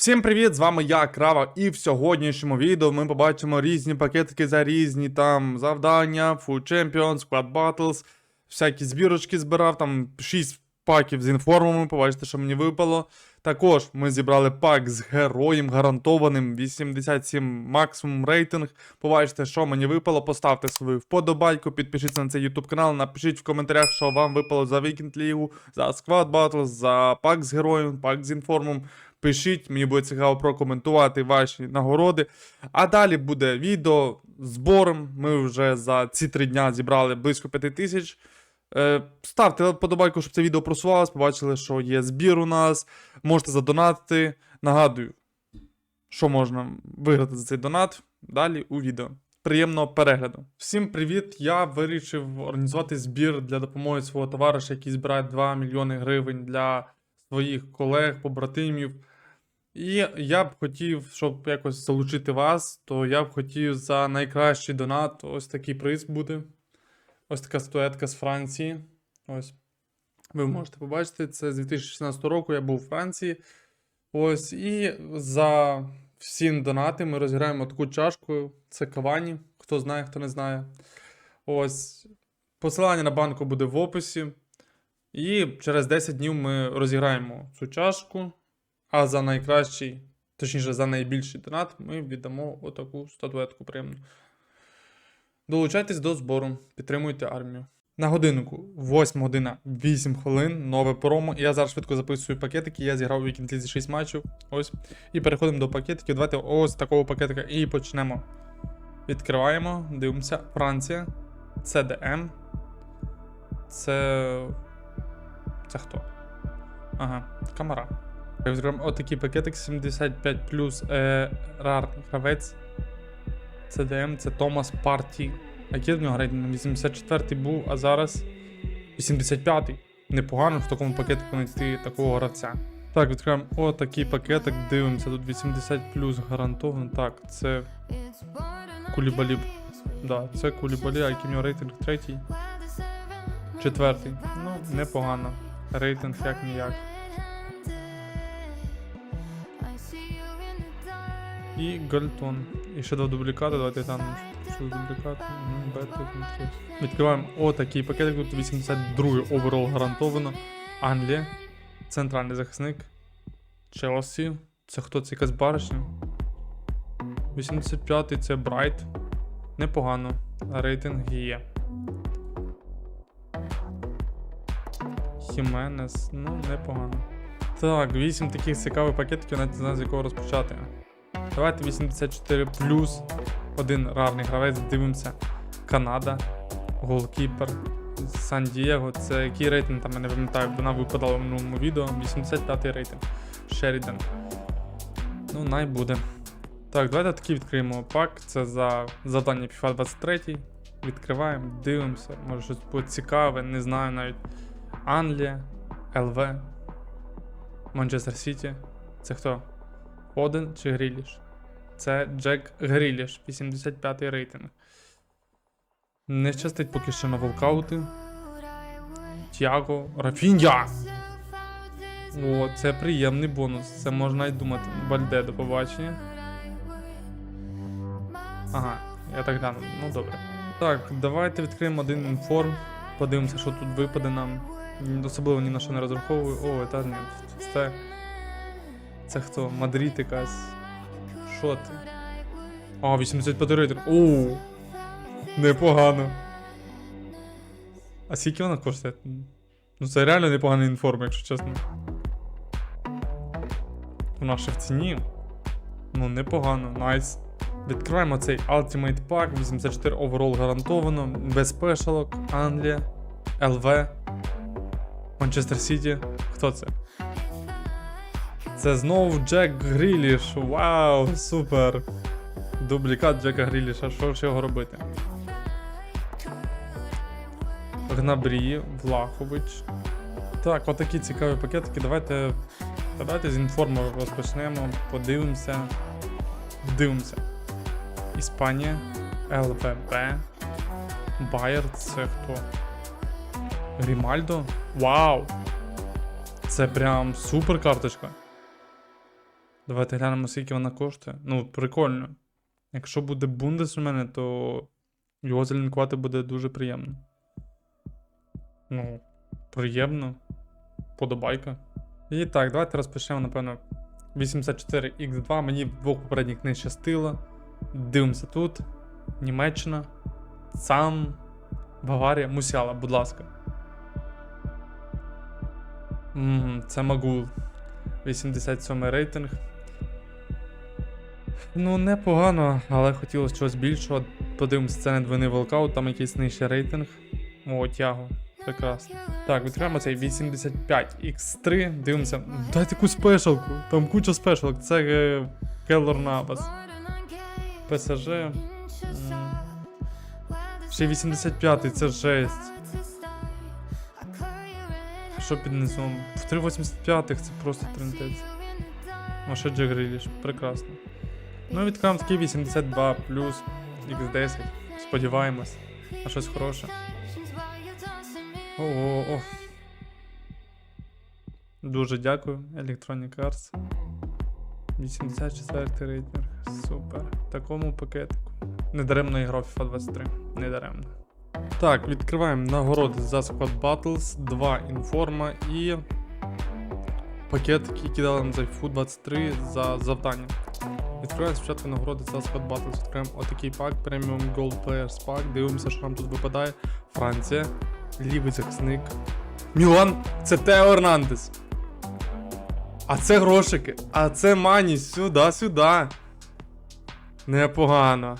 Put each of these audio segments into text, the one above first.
Всім привіт! З вами я, Крава, і в сьогоднішньому відео ми побачимо різні пакетики за різні там завдання, Food Champions, Squad Battles, всякі збірочки збирав, там 6 паків з інформами, побачите, що мені випало. Також ми зібрали пак з героєм гарантованим 87 максимум рейтинг. Побачите, що мені випало. Поставте свою вподобайку, підпишіться на цей YouTube канал, напишіть в коментарях, що вам випало за Weekend Лігу, за Squad Battles, за пак з героєм, пак з інформом. Пишіть, мені буде цікаво прокоментувати ваші нагороди. А далі буде відео збором. Ми вже за ці три дня зібрали близько 5 тисяч. Е, ставте подобайку, щоб це відео просувалось. Побачили, що є збір у нас. Можете задонатити. Нагадую, що можна виграти за цей донат. Далі у відео. Приємного перегляду. Всім привіт! Я вирішив організувати збір для допомоги свого товариша, який збирає 2 мільйони гривень для своїх колег, побратимів. І я б хотів, щоб якось залучити вас, то я б хотів за найкращий донат ось такий приз буде. Ось така статуетка з Франції. Ось. Ви можете побачити, це з 2016 року я був у Франції. Ось. І за всі донати ми розіграємо таку чашку. Це Кавані. Хто знає, хто не знає. Ось. Посилання на банку буде в описі. І через 10 днів ми розіграємо цю чашку. А за найкращий, точніше, за найбільший донат ми віддамо отаку статуетку приємну. Долучайтесь до збору, підтримуйте армію. На годиннику 8 година 8 хвилин, нове промо. Я зараз швидко записую пакетики. Я зіграв у Weekend 6 матчів. Ось. І переходимо до пакетиків. Давайте ось такого пакетика і почнемо. Відкриваємо, дивимося. Франція. CDM. Це. Це хто? Ага, камера. Отакий пакетик 75 плюс е, рар гравець. CDM це Томас Парті. А який в нього рейтинг? 84-й був, а зараз 85-й. Непогано в такому пакетику знайти такого гравця. Так, відкриваємо отакий пакетик, дивимося, тут 80 плюс гарантовано. Так, це Кулібалі. Да, це Кулібалі, а який в нього рейтинг третій. Четвертий. Ну, непогано. Рейтинг як ніяк. І Гальтон. І ще два дублікати, давайте там що Дмитріс. Відкриваємо отакий пакетик, тут 82 оверол гарантовано. Англія. Центральний захисник. Челсі. Це хто це якась баришня? 85-й це Брайт. Непогано. Рейтинг є. Хіменес, ну, непогано. Так, 8 таких цікавих пакетиків, навіть не знаю, з якого розпочати. Давайте 84 плюс один рарний гравець. Дивимося. Канада, голкіпер, Сан-Дієго. Це який рейтинг там я не пам'ятаю, вона випадала в минулому відео. 85 й рейтинг. Шеріден. Ну, най буде. Так, давайте такий відкриємо пак. Це за завдання FIFA 23. Відкриваємо, дивимося. Може щось буде цікаве, не знаю навіть. Англія, ЛВ, Манчестер Сіті. Це хто? Оден чи Гріліш? Це Джек Гріліш, 85 й рейтинг. Не щастить поки що на волкаути. Тяго, Рафінья! О, це приємний бонус. Це можна й думати. Бальде до побачення. Ага, я так гляну. Ну добре. Так, давайте відкриємо один інформ. Подивимося, що тут випаде нам. Особливо ні на що не розраховую. О, та ні, це. Це хто? Мадрид якась. Що ти? А, 85 рейтинг. Оу. Непогано. А скільки вона коштує? Ну це реально непоганий інформ, якщо чесно. Вона ще в ціні. Ну, непогано, найс. Відкриваємо цей Ultimate Pack, 84 оверол гарантовано, без спешалок, Англія, ЛВ, Манчестер Сіті. Хто це? Це знову Джек Гріліш. Вау, супер. Дублікат Джека Гріліша. Що ж його робити? Гнабрі, Влахович. Так, отакі цікаві пакетики. Давайте. Давайте з інформу розпочнемо. Подивимося. Дивимося. Іспанія, ЛВБ. Байер, це хто? Рімальдо? Вау! Це прям супер карточка. Давайте глянемо, скільки вона коштує. Ну, прикольно. Якщо буде бундес у мене, то його залінкувати буде дуже приємно. Ну, приємно. Подобайка. І так, давайте розпочнемо, напевно, 84X2. Мені в двох попередніх не щастило. Дивимося тут. Німеччина. Сам. Баварія. Мусяла, будь ласка. Мгм, це Магул. 87 рейтинг. Ну, непогано, але хотілося чогось більшого. Подивимося, це не двойний волкаут, там якийсь нижчий рейтинг. О, тягу. Прекрасно. Так, відкриваємо цей 85X3. Дивимося. Дайте якусь спешалку. Там куча спешалок. Це е, Келлор Навас. ПСЖ. м, Ще 85-й, це жесть. Що під низом? В 385-х це просто трендець. А ще Джек. Прекрасно. Ну, відкриваємо такий 82 плюс X10. Сподіваємось. На щось хороше. О, о. Дуже дякую, Electronic Arts. 84 рейтинг. Супер. Такому пакетику. Недаремно я грав FIFA 23. Недаремно. Так, відкриваємо нагороди за Squad Battles, 2 інформа і пакетики, які дали нам за FIFA 23 за завдання. Відкриваємо спочатку нагороди за Squad Battles. Відкриваємо отакий пак, Premium Gold Players Pack. Дивимося, що нам тут випадає. Франція, лівий захисник. Мілан, це Тео Ернандес. А це грошики. А це мані. Сюди, сюди. Непогано.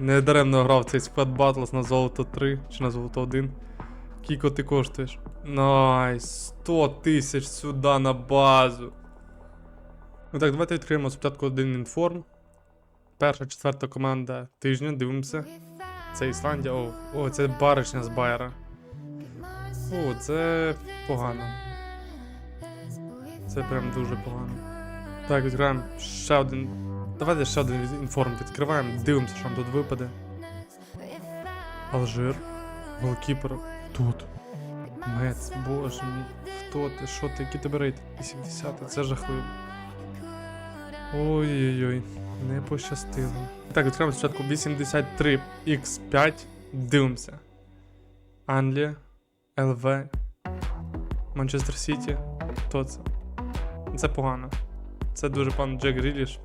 Не даремно грав цей Squad Battles на золото 3 чи на золото 1. Кіко ти коштуєш? Найс, 100 тисяч сюди на базу. Ну так, давайте відкриємо спочатку один інформ. Перша, четверта команда тижня, дивимося. Це Ісландія. О, о, це баришня з Байера. О, це погано. Це прям дуже погано. Так, відкриваємо ще один. Давайте ще один інформ відкриваємо, дивимося, що нам тут випаде. Алжир. Голкіпер. Тут. Мец, боже мій. Хто ти? Що ти? Які тебе рейти? 80 це жахливо. Ой-ой-ой, не пощастило. Так, відкриваємо спочатку 83X5. Дивимося. Англія, ЛВ, Манчестер Сіті. Хто це? Це погано. Це дуже пан Джек Гріліш.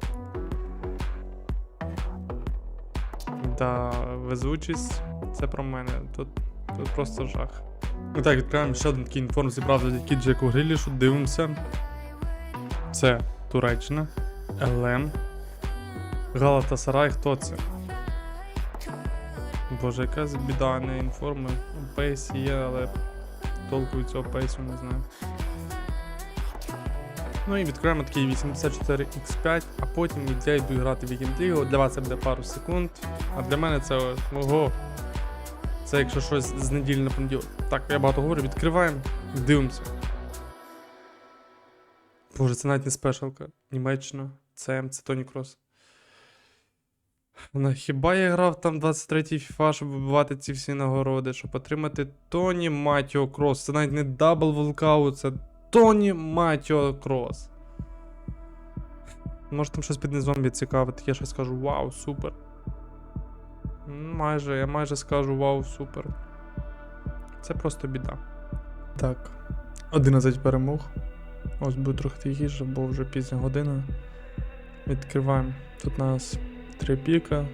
Да, везучість. Це про мене. Тут, тут просто жах. Ну так, відкриваємо ще один такий інформ, зібрав завдяки Джеку Грілішу. Дивимося. Це Туреччина. ЛМ. Галатасарай, хто це? Боже, якась біда, не інформи. Пейс є, але толку цього пейсу не знаю. Ну і відкриємо такий 84X5, а потім я йду грати в Weekend. Для вас це буде пару секунд, а для мене це ого. Це якщо щось з неділі на понеділок. Так, я багато говорю, відкриваємо, дивимося. Боже, це навіть не спешалка. Німеччина, ЦМ, це Тоні Крос. Хіба я грав там 23-й FIFA, щоб вибивати ці всі нагороди, щоб отримати Тоні Матіо Крос. Це навіть не дабл волкаут, це Тоні Матіо Крос. Може там щось під низом відцікавити, я щось скажу вау, супер. Майже, я майже скажу вау, супер. Це просто біда. Так. 11 перемог. Ось буде трохи тихіше, бо вже пізня година. Відкриваємо. Тут у нас 3 піка,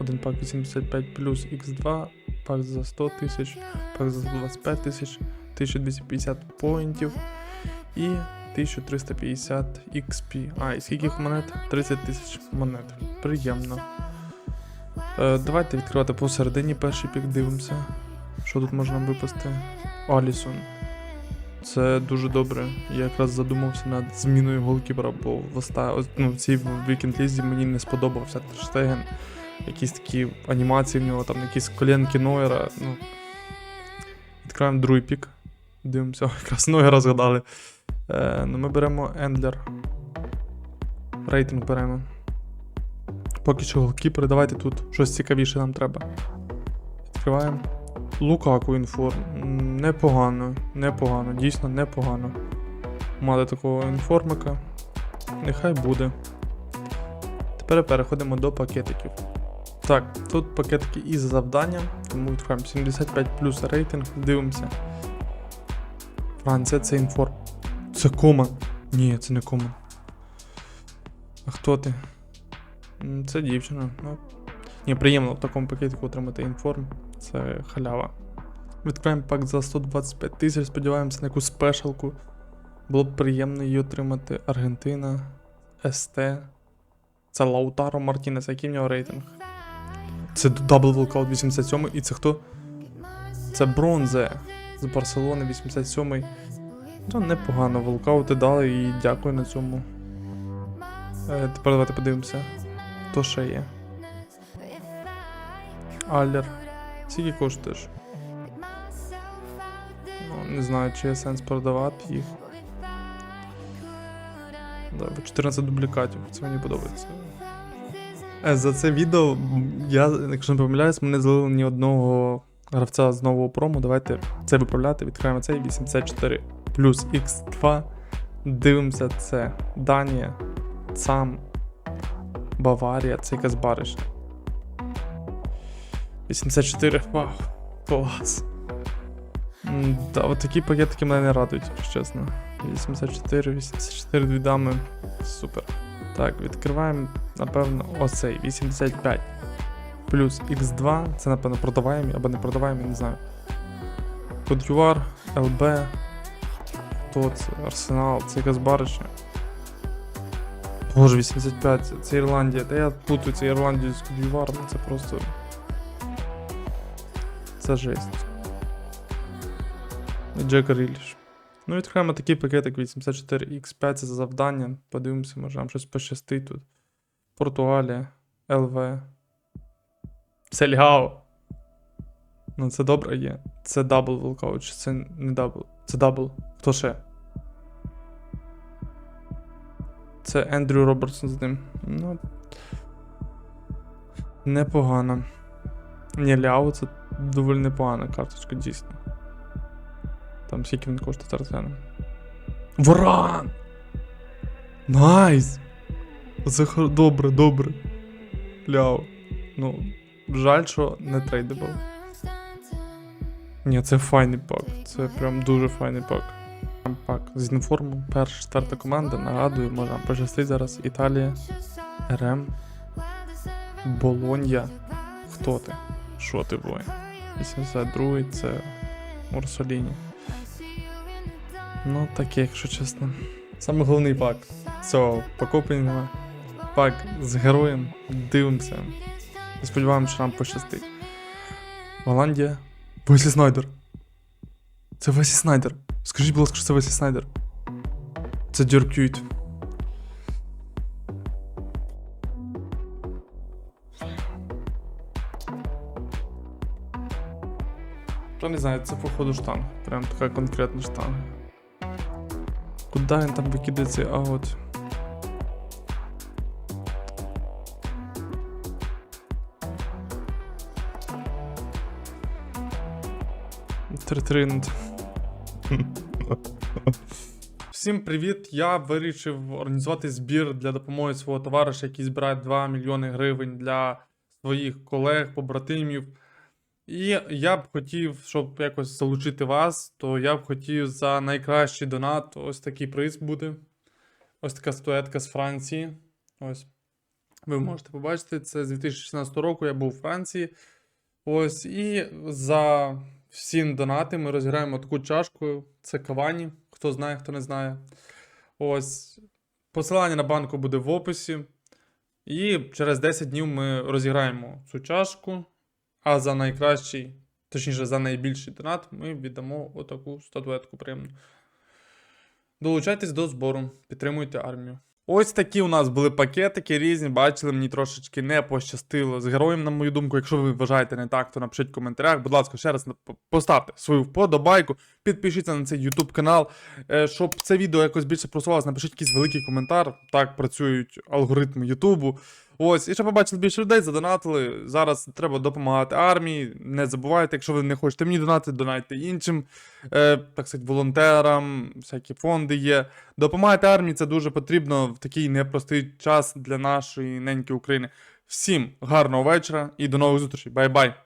один пак 85 плюс X2, пак за 100 тисяч, пак за 125 тисяч, 1250 поінтів і 1350 XP. А, і скільки монет? 30 тисяч монет. Приємно. Е, давайте відкривати посередині перший пік, дивимося. Що тут можна випасти? Алісон. Це дуже добре. Я якраз задумався над зміною голкіпера, бо в, оста... ну, в цій Weekend Лізі мені не сподобався Терштеген. Якісь такі анімації в нього, там якісь коленки Нойера. Ну. Відкриваємо другий пік. Дивимося, якраз Нойера згадали. Е, ну, ми беремо Ендлер. Рейтинг беремо. Поки що голкіпери, давайте тут щось цікавіше нам треба. Відкриваємо. Лукаку інформ. Непогано, непогано, дійсно непогано. Мати такого інформика. Нехай буде. Тепер переходимо до пакетиків. Так, тут пакетики із завданням, тому відкриваємо 75 плюс рейтинг, дивимося. Франція це інформ. Це коман. Ні, це не коман. А хто ти? Це дівчина. Ну. Ні, приємно в такому пакетику отримати інформ. Це халява. Відкриваємо пак за 125 тисяч, сподіваємося на якусь спешалку. Було б приємно її отримати. Аргентина, СТ. Це Лаутаро Мартінес, який в нього рейтинг? Це дабл волкаут 87 і це хто? Це Бронзе з Барселони 87 Ну, непогано, волкаути дали і дякую на цьому. Е, тепер давайте подивимося. Хто ще є? Аллер. Скільки коштуєш? Ну, не знаю, чи є сенс продавати їх. Да, 14 дублікатів, це мені подобається. Е, За це відео, я, якщо не помиляюсь, ми не злили ні одного гравця з нового прому. Давайте це виправляти. Відкриваємо цей 84 плюс X2. Дивимося це. Данія, ЦАМ, Баварія, це якась баришня. 84, вау, клас. Да, от такі пакетики мене не радують, якщо чесно. 84, 84 дві дами. Супер. Так, відкриваємо, напевно, оцей 85 плюс X2. Це, напевно, продаваємо або не продаваємо, я не знаю. Кодюар, ЛБ. Хто це? Арсенал, це якась баришня. Боже, 85, це Ірландія. Та я путаю це Ірландію з Кодюваром, це просто. Це жесть. Джек Ріліш. Ну, відкриємо такий пакетик 84X5 це за завдання. Подивимося, може нам щось пощастить тут. Португалія, ЛВ. Ляо. Ну, це добре є. Це дабл волкаут, чи це не дабл. Це дабл. Хто ще? Це Ендрю Робертсон з ним. Ну. Непогано. Ні, Ляо це доволі непогана карточка, дійсно. Там скільки він коштує глянемо. Воран! Найс! Хо- добре, добре. Ляо. Ну, жаль, що не трейдабл. Ні, це файний пак. Це прям дуже файний пак. Пак з інформу. Перша, четверта команда. Нагадую, може нам пощастить зараз. Італія, РМ, Болонья. Хто ти? Що ти, бой? 82-й це Урсоліні. Ну, таке, якщо чесно. Саме головний пак цього покупленого. Пак з героєм. Дивимося. Сподіваємося, що нам пощастить. Голландія. Веслі Снайдер. Це Веслі Снайдер. Скажіть, будь ласка, що це Веслі Снайдер. Це Дюркют. Хто не знає, це походу штанг. Прям така конкретна штанга. Куда він там викидає цей аут? Тритринт. Всім привіт! Я вирішив організувати збір для допомоги свого товариша, який збирає 2 мільйони гривень для своїх колег, побратимів. І я б хотів, щоб якось залучити вас, то я б хотів за найкращий донат ось такий приз буде. Ось така статуетка з Франції. Ось. Ви можете побачити, це з 2016 року я був у Франції. Ось, і за всі донати ми розіграємо таку чашку. Це Кавані. Хто знає, хто не знає. Ось. Посилання на банку буде в описі. І через 10 днів ми розіграємо цю чашку. А за найкращий, точніше, за найбільший донат ми віддамо отаку статуетку приємну. Долучайтесь до збору, підтримуйте армію. Ось такі у нас були пакетики різні. Бачили, мені трошечки не пощастило з героєм, на мою думку. Якщо ви вважаєте не так, то напишіть в коментарях. Будь ласка, ще раз поставте свою вподобайку, підпишіться на цей YouTube канал. Е, Щоб це відео якось більше просувалося, напишіть якийсь великий коментар. Так працюють алгоритми Ютубу. Ось, і щоб побачили більше людей, задонатили. Зараз треба допомагати армії. Не забувайте, якщо ви не хочете мені донатити, донайте іншим, е, так сказати, волонтерам, всякі фонди є. Допомагайте армії, це дуже потрібно в такий непростий час для нашої неньки України. Всім гарного вечора і до нових зустрічей. Бай-бай!